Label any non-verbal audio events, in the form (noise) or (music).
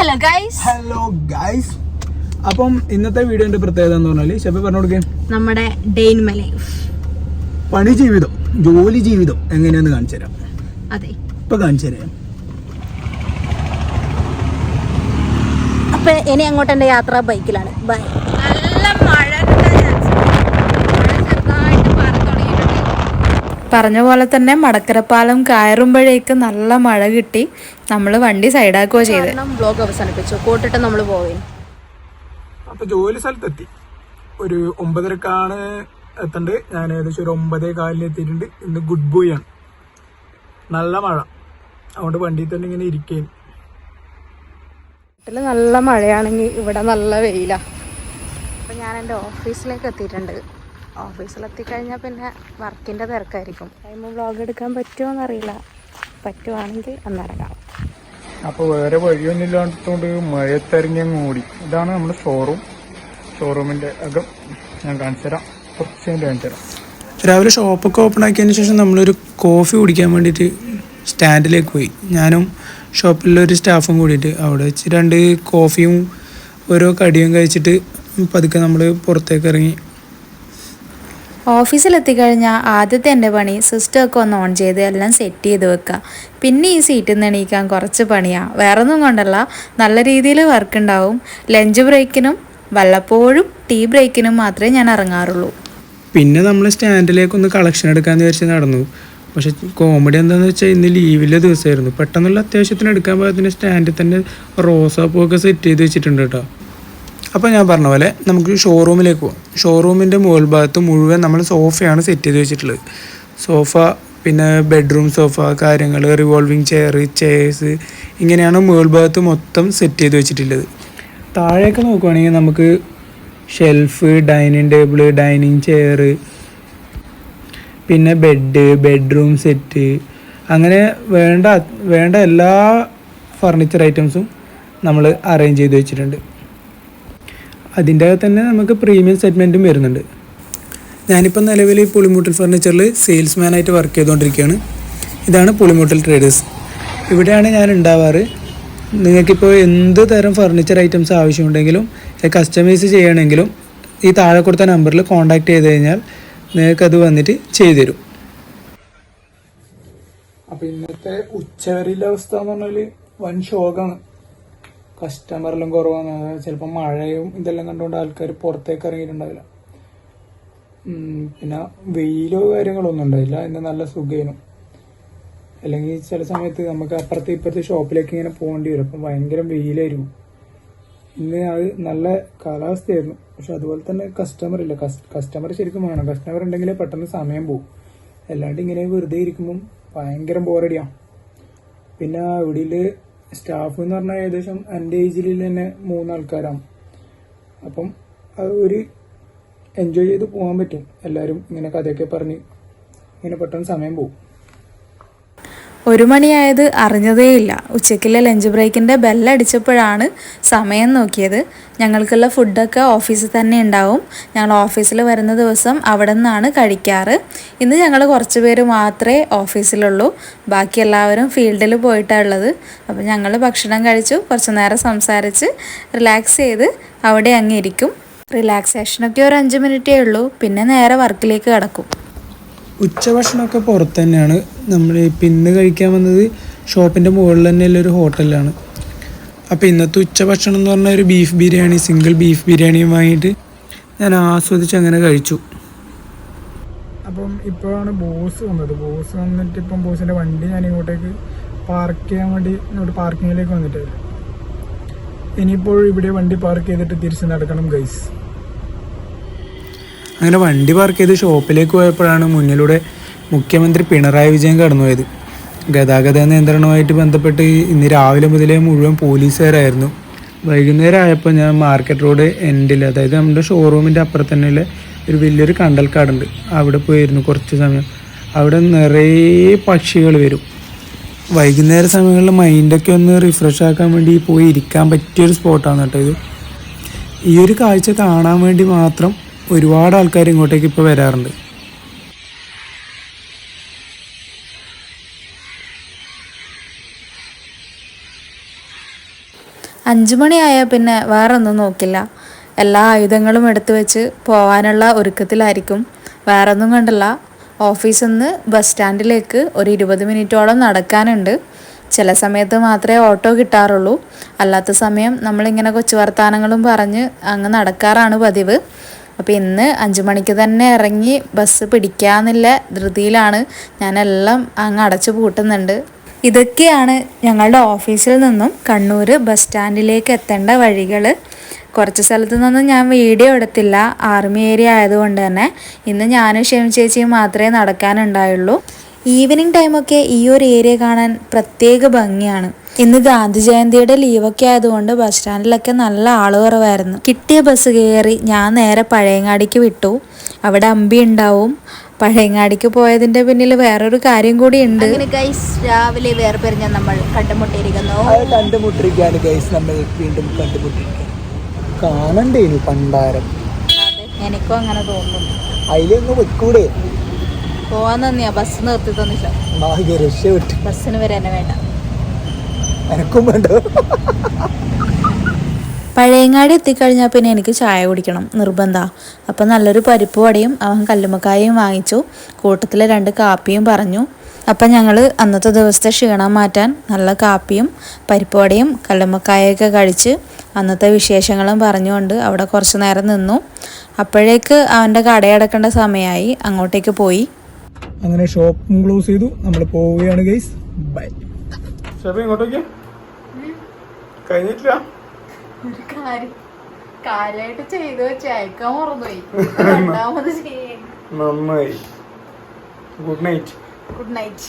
Hello guys hello guys അപ്പം ഇന്നത്തെ വീഡിയോന്റെ പ്രത്യേകത എന്ന് പറഞ്ഞാൽ ഷെഫ് പറഞ്ഞു കൊടുക്കേ. നമ്മുടെ ഡെയിൻ മൈ ലൈഫ്. പണി ജീവിതം ജോലി ജീവിതം എങ്ങനെയാന്ന് കാണിച്ചു തരാം. അതെ. ഇപ്പൊ കാണിച്ചു തരാം. അപ്പൊ ഇനി അങ്ങോട്ട് എന്റെ യാത്ര ബൈക്കിലാണ്. ബൈ നല്ല മഴ പറഞ്ഞ പോലെ തന്നെ മടക്കരപ്പാലം കയറുമ്പോഴേക്ക് നല്ല മഴ കിട്ടി. നമ്മൾ വണ്ടി സൈഡാക്കുകയോ ചെയ്ത്. ബ്ലോഗ് അവസാനിപ്പിച്ചു. കോട്ടിട്ട് നമ്മൾ പോയി അപ്പൊ ജോലി സ്ഥലത്തെത്തി. ഒരു ഒമ്പതരക്കാണ് എത്തണ്ട്. ഞാൻ ഏകദേശം ഒരു ഒമ്പതേ കാലിൽ എത്തിയിട്ടുണ്ട്. ഇന്ന് ഗുഡ് ബോയ് ആണ്. നല്ല മഴ. അതുകൊണ്ട് വണ്ടിയിൽ തന്നെ ഇങ്ങനെ ഇരിക്കുകയും വീട്ടിൽ നല്ല മഴയാണെങ്കിൽ ഇവിടെ നല്ല വെയിലാ. അപ്പൊ ഞാൻ എന്റെ ഓഫീസിലേക്ക് എത്തിയിട്ടുണ്ട്. ഓഫീസിൽ കഴിഞ്ഞാൽ പിന്നെ വർക്കിന്റെ തിരക്കായിരിക്കും. ടൈം വ്ളോഗ് എടുക്കാൻ പറ്റുമോ എന്നറിയില്ല പറ്റുവാണെങ്കിൽ അന്നിറങ്ങാം അപ്പോൾ വേറെ വഴിയൊന്നും ഇല്ലാത്തതുകൊണ്ട് മഴത്തിറങ്ങി അങ്ങ് ഓടി ഇതാണ് നമ്മുടെ ഷോറൂം ഷോറൂമിന്റെ അകം. ഞാൻ കാണിച്ചു തരാം. കുറച്ച് കഴിഞ്ഞ് കാണിച്ചു തരാം. രാവിലെ ഷോപ്പൊക്കെ ഓപ്പൺ ആക്കിയതിന് ശേഷം നമ്മളൊരു കോഫി കുടിക്കാൻ വേണ്ടിയിട്ട് സ്റ്റാൻഡിലേക്ക് പോയി. ഞാനും ഷോപ്പിലൊരു സ്റ്റാഫും കൂടിയിട്ട് അവിടെ വെച്ച് രണ്ട് കോഫിയും ഓരോ കടിയും കഴിച്ചിട്ട് പതുക്കെ നമ്മൾ പുറത്തേക്ക് ഇറങ്ങി ഓഫീസിലെത്തിക്കഴിഞ്ഞാൽ ആദ്യത്തെ എന്റെ പണി സിസ്റ്റമൊക്കെ ഒന്ന് ഓൺ ചെയ്ത് എല്ലാം സെറ്റ് ചെയ്ത് വെക്കുക പിന്നെ ഈ സീറ്റിൽ നിന്ന് എണീക്കാൻ കുറച്ച് പണിയാണ് വേറെ ഒന്നും കൊണ്ടല്ല. നല്ല രീതിയിൽ വർക്ക് ഉണ്ടാവും ലഞ്ച് ബ്രേക്കിനും വല്ലപ്പോഴും ടീ ബ്രേക്കിനും മാത്രമേ ഞാൻ ഇറങ്ങാറുള്ളൂ പിന്നെ നമ്മൾ സ്റ്റാൻഡിലേക്ക് ഒന്ന് കളക്ഷൻ എടുക്കാമെന്ന് വിചാരിച്ച് നടന്നു. പക്ഷെ കോമഡി എന്താണെന്ന് വെച്ചാൽ ഇന്ന് ലീവിലെ ദിവസമായിരുന്നു പെട്ടെന്നുള്ള അത്യാവശ്യത്തിന് എടുക്കാൻ പോയതിന് സ്റ്റാൻഡിൽ തന്നെ റോസാപ്പൂവൊക്കെ സെറ്റ് ചെയ്ത് വെച്ചിട്ടുണ്ട് കേട്ടോ. അപ്പോൾ ഞാൻ പറഞ്ഞ പോലെ നമുക്ക് ഷോറൂമിലേക്ക് പോകാം ഷോറൂമിന്റെ മുകൾ ഭാഗത്ത് മുഴുവൻ നമ്മൾ സോഫയാണ് സെറ്റ് ചെയ്ത് വെച്ചിട്ടുള്ളത്. സോഫ പിന്നെ ബെഡ്റൂം സോഫ കാര്യങ്ങൾ റിവോൾവിങ് ചെയർ ചെയർസ് ഇങ്ങനെയാണ് മുകൾ ഭാഗത്ത് മൊത്തം സെറ്റ് ചെയ്ത് വെച്ചിട്ടുള്ളത്. താഴേക്ക് നോക്കുവാണെങ്കിൽ നമുക്ക് shelf dining table dining chair പിന്നെ ബെഡ് ബെഡ്റൂം സെറ്റ് അങ്ങനെ വേണ്ട വേണ്ട എല്ലാ ഫർണിച്ചർ ഐറ്റംസും നമ്മൾ അറേഞ്ച് ചെയ്ത് വെച്ചിട്ടുണ്ട്. അതിന്റെ അകത്ത് തന്നെ നമുക്ക് പ്രീമിയം സെഗ്മെന്റും വരുന്നുണ്ട്. ഞാനിപ്പോൾ നിലവിൽ ഈ പുളിമൂട്ടിൽ ഫർണിച്ചറിൽ സെയിൽസ്മാനായിട്ട് വർക്ക് ചെയ്തുകൊണ്ടിരിക്കുകയാണ്. ഇതാണ് പുളിമൂട്ടിൽ ട്രേഡേഴ്സ് ഇവിടെയാണ് ഞാൻ ഉണ്ടാവാറ്. നിങ്ങൾക്കിപ്പോൾ എന്ത് തരം ഫർണിച്ചർ ഐറ്റംസ് ആവശ്യമുണ്ടെങ്കിലും കസ്റ്റമൈസ് ചെയ്യണമെങ്കിലും ഈ താഴെ കൊടുത്ത നമ്പറിൽ കോൺടാക്ട് ചെയ്ത് കഴിഞ്ഞാൽ നിങ്ങൾക്കത് വന്നിട്ട് ചെയ്തു തരും അപ്പം ഇന്നത്തെ ഉച്ചവരിയിലെ അവസ്ഥ എന്ന് പറഞ്ഞാൽ വൻ ഷോക്കാണ് കസ്റ്റമറെല്ലാം കുറവാണ് ചിലപ്പോൾ മഴയും ഇതെല്ലാം കണ്ടുകൊണ്ട് ആൾക്കാർ പുറത്തേക്ക് ഇറങ്ങിയിട്ടുണ്ടാവില്ല. പിന്നെ വെയിലോ കാര്യങ്ങളോ ഒന്നും ഉണ്ടായില്ല ഇന്ന് നല്ല സുഖേനും. അല്ലെങ്കിൽ ചില സമയത്ത് നമുക്ക് അപ്പുറത്തെ ഇപ്പുറത്തെ ഷോപ്പിലേക്ക് ഇങ്ങനെ പോകേണ്ടി വരും. അപ്പം ഭയങ്കര വെയിലായിരുന്നു. ഇന്ന് അത് നല്ല കാലാവസ്ഥയായിരുന്നു. പക്ഷെ അതുപോലെ തന്നെ കസ്റ്റമർ ഇല്ല കസ്റ്റമർ ശരിക്കും വേണം. കസ്റ്റമർ ഉണ്ടെങ്കിൽ പെട്ടെന്ന് സമയം പോകും അല്ലാണ്ട് ഇങ്ങനെ വെറുതെ ഇരിക്കുമ്പം ഭയങ്കര ബോറടിയാണ് പിന്നെ ഇവിടെയിൽ സ്റ്റാഫ് എന്ന് പറഞ്ഞാൽ ഏകദേശം എന്റെ ഏജിൽ തന്നെ മൂന്നാൾക്കാരാണ്. അപ്പം അത് ഒരു എൻജോയ് ചെയ്ത് പോകാൻ പറ്റും. എല്ലാവരും ഇങ്ങനെ കഥയൊക്കെ പറഞ്ഞ് ഇങ്ങനെ പെട്ടെന്ന് സമയം പോകും. ഒരു മണിയായത് അറിഞ്ഞതേയില്ല. ഉച്ചയ്ക്കുള്ള ലഞ്ച് ബ്രേക്കിന്റെ ബെല്ലടിച്ചപ്പോഴാണ് സമയം നോക്കിയത്. ഞങ്ങൾക്കുള്ള ഫുഡൊക്കെ ഓഫീസിൽ തന്നെ ഉണ്ടാവും. ഞങ്ങൾ ഓഫീസിൽ വരുന്ന ദിവസം അവിടെ നിന്നാണ് കഴിക്കാറ്. ഇന്ന് ഞങ്ങൾ കുറച്ച് പേര് മാത്രമേ ഓഫീസിലുള്ളൂ ബാക്കി എല്ലാവരും ഫീൽഡിൽ പോയിട്ടാണ് ഉള്ളത്. അപ്പോൾ ഞങ്ങൾ ഭക്ഷണം കഴിച്ചു കുറച്ച് നേരം സംസാരിച്ച് റിലാക്സ് ചെയ്ത് അവിടെ അങ്ങ് ഇരിക്കും. റിലാക്സേഷനൊക്കെ ഒരു അഞ്ച് മിനിറ്റേ ഉള്ളൂ. പിന്നെ നേരെ വർക്കിലേക്ക് കിടക്കും. ഉച്ചഭക്ഷണമൊക്കെ പുറത്ത് തന്നെയാണ് നമ്മൾ പിന്ന് കഴിക്കാൻ വന്നത് ഷോപ്പിന്റെ മുകളിൽ തന്നെയുള്ള ഒരു ഹോട്ടലിലാണ്. അപ്പോൾ ഇന്നത്തെ ഉച്ചഭക്ഷണം എന്ന് പറഞ്ഞാൽ ഒരു ബീഫ് ബിരിയാണി സിംഗിൾ ബീഫ് ബിരിയാണിയും വാങ്ങിയിട്ട് ഞാൻ ആസ്വദിച്ച് അങ്ങനെ കഴിച്ചു. അപ്പം ഇപ്പോഴാണ് ബോസ് വന്നത്. ബോസ് വന്നിട്ട് ഇപ്പം ബോസിന്റെ വണ്ടി ഞാൻ ഇങ്ങോട്ടേക്ക് പാർക്ക് ചെയ്യാൻ വേണ്ടി ഇങ്ങോട്ട് പാർക്കിങ്ങിലേക്ക് വന്നിട്ട് ഇനിയിപ്പോൾ ഇവിടെ വണ്ടി പാർക്ക് ചെയ്തിട്ട് തിരിച്ച് നടക്കണം ഗൈസ് അങ്ങനെ വണ്ടി പാർക്ക് ചെയ്ത് ഷോപ്പിലേക്ക് പോയപ്പോഴാണ് മുന്നിലൂടെ മുഖ്യമന്ത്രി പിണറായി വിജയൻ കടന്നുപോയത്. ഗതാഗത നിയന്ത്രണവുമായിട്ട് ബന്ധപ്പെട്ട് ഇന്ന് രാവിലെ മുതലേ മുഴുവൻ പോലീസുകാരായിരുന്നു. വൈകുന്നേരം ആയപ്പോൾ ഞാൻ മാർക്കറ്റ് റോഡ് എൻഡിൽ അതായത് നമ്മുടെ ഷോറൂമിന്റെ അപ്പുറത്ത് തന്നെയുള്ള ഒരു വലിയൊരു കണ്ടൽക്കാടുണ്ട്. അവിടെ പോയിരുന്നു കുറച്ച് സമയം. അവിടെ നിറയെ പക്ഷികൾ വരും. വൈകുന്നേര സമയങ്ങളിൽ മൈൻഡൊക്കെ ഒന്ന് റിഫ്രഷ് ആക്കാൻ വേണ്ടി പോയി ഇരിക്കാൻ പറ്റിയൊരു സ്പോട്ടാണ് കേട്ടോ ഇത്. ഈ ഒരു കാഴ്ച കാണാൻ വേണ്ടി മാത്രം ഒരുപാട് ആൾക്കാർ ഇങ്ങോട്ടേക്ക് ഇപ്പോൾ വരാറുണ്ട്. അഞ്ചു മണിയായാൽ പിന്നെ വേറെ ഒന്നും നോക്കില്ല. എല്ലാ ആയുധങ്ങളും എടുത്തു വെച്ച് പോവാനുള്ള ഒരുക്കത്തിലായിരിക്കും. വേറെ ഒന്നും കണ്ടല്ല. ഓഫീസിൽ നിന്ന് ബസ് സ്റ്റാൻഡിലേക്ക് ഒരു ഇരുപത് മിനിറ്റോളം നടക്കാനുണ്ട്. ചില സമയത്ത് മാത്രമേ ഓട്ടോ കിട്ടാറുള്ളൂ. അല്ലാത്ത സമയം നമ്മളിങ്ങനെ കൊച്ചു വർത്തമാനങ്ങളും പറഞ്ഞ് അങ്ങ് നടക്കാറാണ് പതിവ്. അപ്പോൾ ഇന്ന് അഞ്ചു മണിക്ക് തന്നെ ഇറങ്ങി ബസ് പിടിക്കാന്നില്ല ധൃതിയിലാണ് ഞാനെല്ലാം അങ്ങ് അടച്ചു പൂട്ടുന്നുണ്ട്. ഇതൊക്കെയാണ് ഞങ്ങളുടെ ഓഫീസിൽ നിന്നും കണ്ണൂർ ബസ് സ്റ്റാൻഡിലേക്ക് എത്തേണ്ട വഴികൾ കുറച്ച് സ്ഥലത്തു നിന്നും ഞാൻ വീഡിയോ എടുത്തില്ല. ആർമി ഏരിയ ആയതുകൊണ്ട് തന്നെ ഇന്ന് ഞാനും ക്ഷേമ ചേച്ചിയും മാത്രമേ നടക്കാനുണ്ടായുള്ളൂ. ഈവനിങ് ടൈമൊക്കെ ഈ ഒരു ഏരിയ കാണാൻ പ്രത്യേക ഭംഗിയാണ്. ഇന്ന് ഗാന്ധി ജയന്തിയുടെ ലീവൊക്കെ ആയതുകൊണ്ട് ബസ് സ്റ്റാൻഡിലൊക്കെ നല്ല ആളുകുറവായിരുന്നു കിട്ടിയ ബസ് കയറി ഞാൻ നേരെ പഴയങ്ങാടിക്ക് വിട്ടു. അവിടെ അമ്പി ഉണ്ടാവും. പഴയങ്ങാടിക്ക് പോയതിന്റെ പിന്നിൽ വേറൊരു കാര്യം കൂടി ഉണ്ട്. രാവിലെ നമ്മൾ കണ്ടുമുട്ടിയിരിക്കുന്നു. അത് കണ്ടുമുട്ടിരിക്കാണ് ഗൈസ് നമ്മൾ വീണ്ടും പണ്ടാരം. അതെ എനിക്കും അങ്ങനെ തോന്നുന്നു. അതിലൊന്ന് വെക്കൂടെ പോവാൻ തന്നെയാ ബസ് നിർത്തി തന്നില്ല. ബസ്സിന് വരെ എന്നെ വേണ്ട. എനക്കും വേണ്ട. പഴയങ്ങാടി എത്തിക്കഴിഞ്ഞാൽ പിന്നെ എനിക്ക് ചായ കുടിക്കണം നിർബന്ധ. അപ്പം നല്ലൊരു പരിപ്പ് വടയും അവൻ കല്ലുമക്കായും വാങ്ങിച്ചു. കൂട്ടത്തിലെ രണ്ട് കാപ്പിയും പറഞ്ഞു. അപ്പം ഞങ്ങൾ അന്നത്തെ ദിവസത്തെ ക്ഷീണം മാറ്റാൻ നല്ല കാപ്പിയും പരിപ്പ് വടയും കല്ലുമ്മക്കായൊക്കെ കഴിച്ച് അന്നത്തെ വിശേഷങ്ങളും പറഞ്ഞുകൊണ്ട് അവിടെ കുറച്ച് നേരം നിന്നു. അപ്പോഴേക്ക് അവന്റെ കടയടക്കേണ്ട സമയമായി അങ്ങോട്ടേക്ക് പോയി. അങ്ങനെ ഷോപ്പും ക്ലോസ് ചെയ്തു. നമ്മൾ പോവുകയാണ് ഗൈസ് ബൈ ഷോപ്പ് ഇങ്ങോട്ടേക്ക്. കഴിഞ്ഞിട്ടില്ല. ഒരു കാര്യം. ചെയ്തു മറന്നുപോയി. (laughs) രണ്ടാമത് നന്നായി. Good night good night